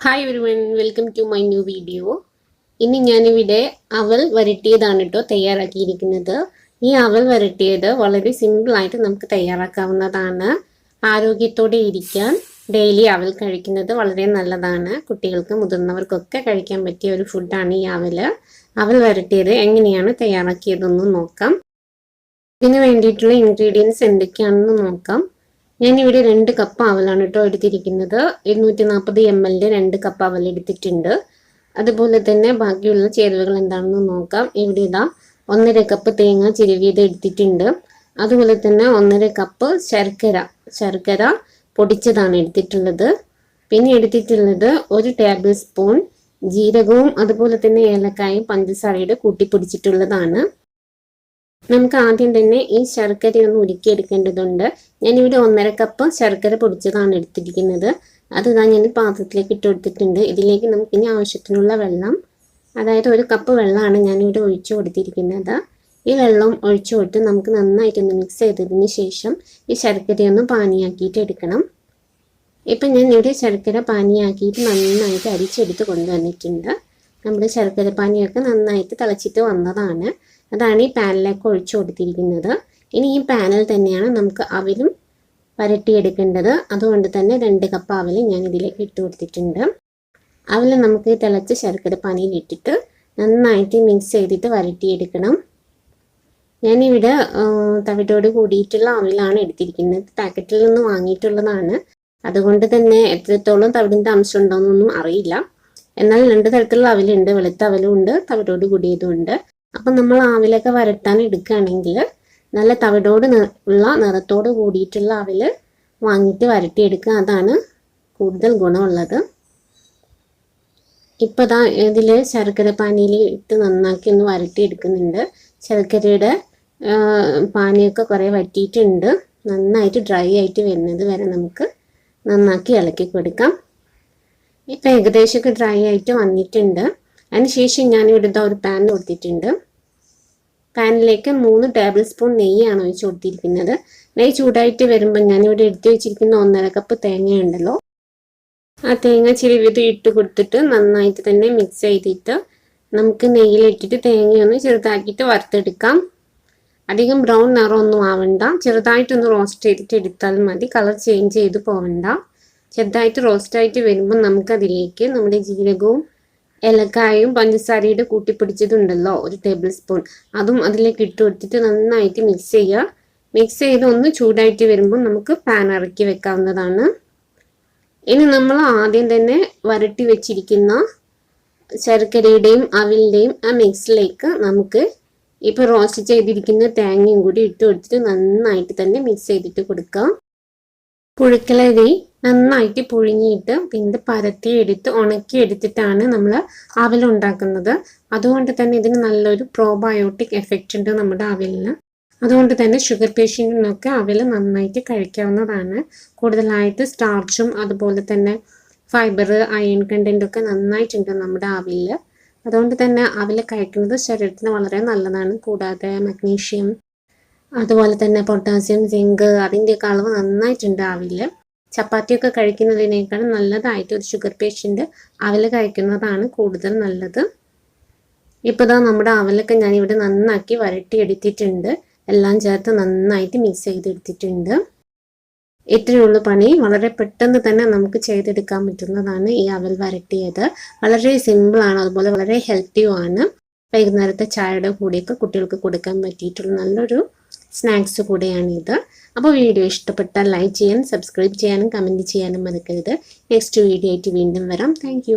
Hi everyone welcome to my new video ഇനി ഞാനിവിടെ അവൽ വരട്ടിയതാണ് കേട്ടോ തയ്യാറാക്കിയിരിക്കുന്നത്. ഈ അവൽ വരട്ടിയത് വളരെ സിമ്പിളായിട്ട് നമുക്ക് തയ്യാറാക്കാവുന്നതാണ്. ആരോഗ്യത്തോടെ ഇരിക്കാൻ ഡെയിലി അവൽ കഴിക്കുന്നത് വളരെ നല്ലതാണ്. കുട്ടികൾക്ക് മുതിർന്നവർക്കൊക്കെ കഴിക്കാൻ പറ്റിയ ഒരു ഫുഡാണ് ഈ അവൽ. അവൽ വരട്ടിയത് എങ്ങനെയാണ് തയ്യാറാക്കിയതെന്ന് നോക്കാം. ഇതിന് വേണ്ടിയിട്ടുള്ള ഇൻഗ്രീഡിയൻസ് എന്തൊക്കെയാണെന്ന് നോക്കാം. ഞാനിവിടെ രണ്ട് കപ്പ് അവലാണ് കേട്ടോ എടുത്തിരിക്കുന്നത്. ഇരുന്നൂറ്റി നാൽപ്പത് എം എല്ലിന്റെ രണ്ട് കപ്പ് അവൽ എടുത്തിട്ടുണ്ട്. അതുപോലെ തന്നെ ബാക്കിയുള്ള ചേരുവകൾ എന്താണെന്ന് നോക്കാം. ഇവിടെ ഇതാ ഒന്നര കപ്പ് തേങ്ങ ചിരുവിയത് എടുത്തിട്ടുണ്ട്. അതുപോലെ തന്നെ ഒന്നര കപ്പ് ശർക്കര ശർക്കര പൊടിച്ചതാണ് എടുത്തിട്ടുള്ളത്. പിന്നെ എടുത്തിട്ടുള്ളത് ഒരു ടേബിൾ സ്പൂൺ ജീരകവും അതുപോലെ തന്നെ ഏലക്കായും പഞ്ചസാരയുടെ കൂട്ടിപ്പൊടിച്ചിട്ടുള്ളതാണ് നമുക്ക് ആദ്യം തന്നെ ഈ ശർക്കര ഒന്ന് ഉരുക്കിയെടുക്കേണ്ടതുണ്ട്. ഞാനിവിടെ ഒന്നര കപ്പ് ശർക്കര പൊടിച്ചതാണ് എടുത്തിരിക്കുന്നത്. അത് ഇതാ ഞാൻ പാത്രത്തിലേക്ക് ഇട്ട് കൊടുത്തിട്ടുണ്ട്. ഇതിലേക്ക് നമുക്ക് ഇനി ആവശ്യത്തിനുള്ള വെള്ളം അതായത് ഒരു കപ്പ് വെള്ളമാണ് ഞാനിവിടെ ഒഴിച്ചു കൊടുത്തിരിക്കുന്നത്. ഈ വെള്ളം ഒഴിച്ചു കൊടുത്ത് നമുക്ക് നന്നായിട്ടൊന്ന് മിക്സ് ചെയ്തതിന് ശേഷം ഈ ശർക്കരയൊന്ന് പാനിയാക്കിയിട്ട് എടുക്കണം. ഇപ്പം ഞാൻ ഇവിടെ ശർക്കര പാനിയാക്കിയിട്ട് നന്നായിട്ട് അരിച്ചെടുത്ത് കൊണ്ടുവന്നിട്ടുണ്ട്. നമ്മുടെ ശർക്കര പാനിയൊക്കെ നന്നായിട്ട് തിളച്ചിട്ട് വന്നതാണ്. അതാണ് ഈ പാനിലേക്ക് ഒഴിച്ചു കൊടുത്തിരിക്കുന്നത്. ഇനി ഈ പാനൽ തന്നെയാണ് നമുക്ക് അവിലും വരട്ടിയെടുക്കേണ്ടത്. അതുകൊണ്ട് തന്നെ രണ്ട് കപ്പ് അവൽ ഞാൻ ഇതിലേക്ക് ഇട്ട് കൊടുത്തിട്ടുണ്ട്. അവൽ നമുക്ക് തിളച്ച് ശർക്കര പനിയിൽ ഇട്ടിട്ട് നന്നായിട്ട് മിക്സ് ചെയ്തിട്ട് വരട്ടിയെടുക്കണം. ഞാനിവിടെ തവിടോട് കൂടിയിട്ടുള്ള അവിലാണ് എടുത്തിരിക്കുന്നത്. പാക്കറ്റിൽ നിന്ന് വാങ്ങിയിട്ടുള്ളതാണ്. അതുകൊണ്ട് തന്നെ എത്രത്തോളം തവിടിന്റെ അംശം ഉണ്ടോയെന്നൊന്നും അറിയില്ല. എന്നാൽ രണ്ട് തരത്തിലുള്ള അവലുണ്ട്. വെളുത്ത അവലും ഉണ്ട് തവിടോട് കൂടിയതും ഉണ്ട്. അപ്പം നമ്മൾ ആവിലൊക്കെ വരട്ടാൻ എടുക്കുകയാണെങ്കിൽ നല്ല തവിടോട് ഉള്ള നിറത്തോട് കൂടിയിട്ടുള്ള ആവിൽ വാങ്ങിയിട്ട് വരട്ടിയെടുക്കുക. അതാണ് കൂടുതൽ ഗുണമുള്ളത്. ഇപ്പോൾ ദാ ഇതിൽ ശർക്കര പാനിയിൽ ഇട്ട് നന്നാക്കി ഒന്ന് വരട്ടിയെടുക്കുന്നുണ്ട്. ശർക്കരയുടെ പാനിയൊക്കെ കുറേ വറ്റിയിട്ടുണ്ട്. നന്നായിട്ട് ഡ്രൈ ആയിട്ട് വരുന്നത് വരെ നമുക്ക് നന്നാക്കി ഇളക്കി കൊടുക്കാം. ഇപ്പം ഏകദേശമൊക്കെ ഡ്രൈ ആയിട്ട് വന്നിട്ടുണ്ട്. അതിനുശേഷം ഞാൻ ഇവിടുത്തെ ഒരു പാൻ കൊടുത്തിട്ടുണ്ട്. പാനിലേക്ക് മൂന്ന് ടേബിൾ സ്പൂൺ നെയ്യാണ് ഒഴിച്ച് കൊടുത്തിരിക്കുന്നത്. നെയ്യ് ചൂടായിട്ട് വരുമ്പോൾ ഞാനിവിടെ എടുത്തു വെച്ചിരിക്കുന്ന ഒന്നര കപ്പ് തേങ്ങയുണ്ടല്ലോ. ആ തേങ്ങ ചിരിവിത് ഇട്ട് കൊടുത്തിട്ട് നന്നായിട്ട് തന്നെ മിക്സ് ചെയ്തിട്ട് നമുക്ക് നെയ്യിലിട്ടിട്ട് തേങ്ങയൊന്ന് ചെറുതാക്കിയിട്ട് വറുത്തെടുക്കാം. അധികം ബ്രൗൺ നിറമൊന്നും ആവണ്ട. ചെറുതായിട്ടൊന്ന് റോസ്റ്റ് ചെയ്തിട്ട് എടുത്താൽ മതി. കളർ ചേഞ്ച് ചെയ്ത് പോവണ്ട. ചെറുതായിട്ട് റോസ്റ്റായിട്ട് വരുമ്പോൾ നമുക്കതിലേക്ക് നമ്മുടെ ജീരകവും ഏലക്കായും പഞ്ചസാരയുടെ കൂട്ടിപ്പിടിച്ചതുണ്ടല്ലോ ഒരു ടേബിൾ സ്പൂൺ അതും അതിലേക്ക് ഇട്ട് കൊടുത്തിട്ട് നന്നായിട്ട് മിക്സ് ചെയ്യുക. മിക്സ് ചെയ്ത് ഒന്ന് ചൂടായിട്ട് വരുമ്പോൾ നമുക്ക് പാൻ ഇറക്കി വെക്കാവുന്നതാണ്. ഇനി നമ്മൾ ആദ്യം തന്നെ വരട്ടി വെച്ചിരിക്കുന്ന ശർക്കരയുടെയും അവിലിന്റെയും ആ മിക്സിലേക്ക് നമുക്ക് ഇപ്പോൾ റോസ്റ്റ് ചെയ്തിരിക്കുന്ന തേങ്ങയും കൂടി ഇട്ട് കൊടുത്തിട്ട് നന്നായിട്ട് തന്നെ മിക്സ് ചെയ്തിട്ട് കൊടുക്കാം. പുഴുക്കലരി നന്നായിട്ട് പുഴുങ്ങിയിട്ട് പിന്നെ ഉണക്കി എടുത്തിട്ടാണ് നമ്മൾ അവൽ ഉണ്ടാക്കുന്നത്. അതുകൊണ്ട് തന്നെ ഇതിന് നല്ലൊരു പ്രോബയോട്ടിക് എഫക്റ്റ് ഉണ്ട് നമ്മുടെ അവലിന് അതുകൊണ്ട് തന്നെ ഷുഗർ പേഷ്യന്റിനൊക്കെ അവൽ നന്നായിട്ട് കഴിക്കാവുന്നതാണ്. കൂടുതലായിട്ട് സ്റ്റാർച്ചും അതുപോലെ തന്നെ ഫൈബർ അയൺ കണ്ടന്റ് ഒക്കെ നന്നായിട്ടുണ്ട് നമ്മുടെ അവൽ അതുകൊണ്ട് തന്നെ അവൽ കഴിക്കുന്നത് ശരീരത്തിന് വളരെ നല്ലതാണ്. കൂടാതെ മഗ്നീഷ്യം അതുപോലെ തന്നെ പൊട്ടാസ്യം സിങ്ക് അതിന്റെയൊക്കെ അളവ് നന്നായിട്ടുണ്ട് അവിൽ ചപ്പാത്തിയൊക്കെ കഴിക്കുന്നതിനേക്കാൾ നല്ലതായിട്ട് ഒരു ഷുഗർ പേഷ്യന്റ് അവൽ കഴിക്കുന്നതാണ് കൂടുതൽ നല്ലത്. ഇപ്പോൾ ഇതാ നമ്മുടെ അവലൊക്കെ ഞാനിവിടെ നന്നാക്കി വരട്ടി എടുത്തിട്ടുണ്ട് എല്ലാം ചേർത്ത് നന്നായിട്ട് മിക്സ് ചെയ്തെടുത്തിട്ടുണ്ട്. ഇത്രയുള്ള പണി. വളരെ പെട്ടെന്ന് തന്നെ നമുക്ക് ചെയ്തെടുക്കാൻ പറ്റുന്നതാണ് ഈ അവൽ വരട്ടിയത്. വളരെ സിമ്പിളാണ് അതുപോലെ വളരെ ഹെൽത്തിയുമാണ് വൈകുന്നേരത്തെ ചായയുടെ കൂടെയൊക്കെ കുട്ടികൾക്ക് കൊടുക്കാൻ പറ്റിയിട്ടുള്ള നല്ലൊരു സ്നാക്സ് കൂടെയാണിത്. അപ്പോൾ വീഡിയോ ഇഷ്ടപ്പെട്ടാൽ ലൈക്ക് ചെയ്യാൻ സബ്സ്ക്രൈബ് ചെയ്യാനും കമന്റ് ചെയ്യാനും മറക്കരുത്. നെക്സ്റ്റ് വീഡിയോ ആയിട്ട് വീണ്ടും വരാം. താങ്ക്